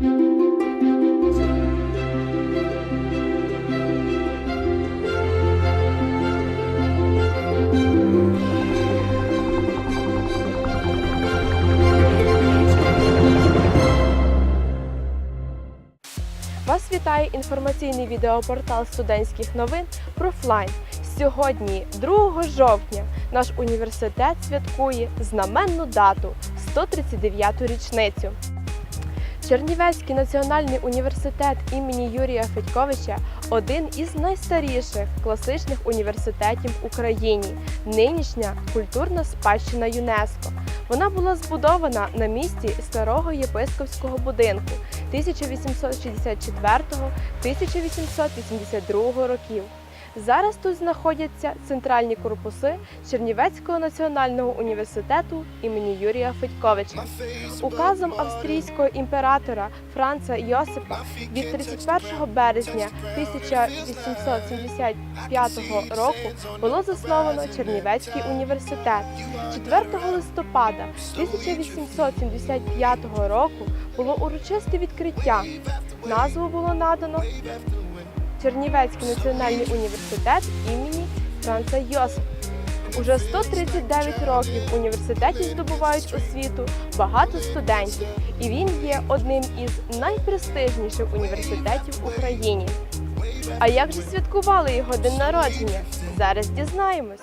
Вас вітає інформаційний відеопортал студентських новин Профлайн. Сьогодні, 2 жовтня, наш університет святкує знаменну дату 139-ту річницю. Чернівецький національний університет імені Юрія Федьковича один із найстаріших класичних університетів в Україні. Нинішня культурна спадщина ЮНЕСКО. Вона була збудована на місці старого єпископського будинку 1864-1882 років. Зараз тут знаходяться центральні корпуси Чернівецького національного університету імені Юрія Федьковича. Указом австрійського імператора Франца Йосипа від 31 березня 1875 року було засновано Чернівецький університет. 4 листопада 1875 року було урочисте відкриття. Назву було надано Чернівецький національний університет імені Франца Йосипа. Уже 139 років в університеті здобувають освіту багато студентів, і він є одним із найпрестижніших університетів в Україні. А як же святкували його день народження? Зараз дізнаємось.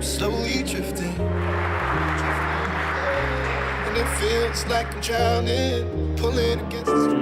Slowly drifting. And it feels like I'm drowning, pulling against the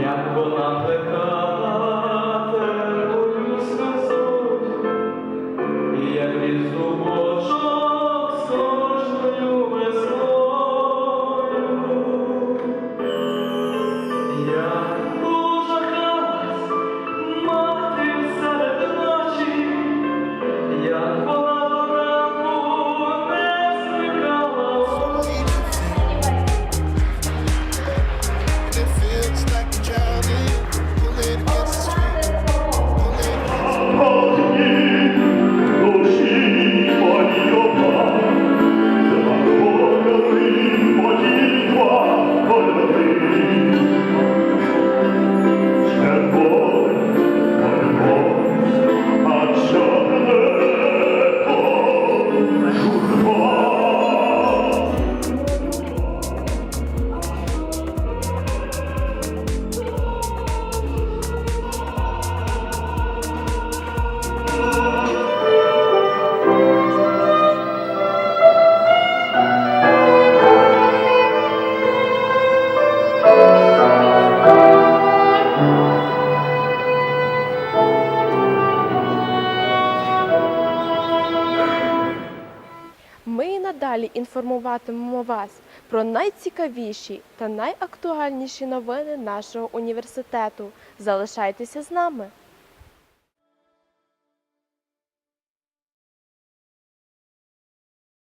надалі інформуватимемо вас про найцікавіші та найактуальніші новини нашого університету. Залишайтеся з нами.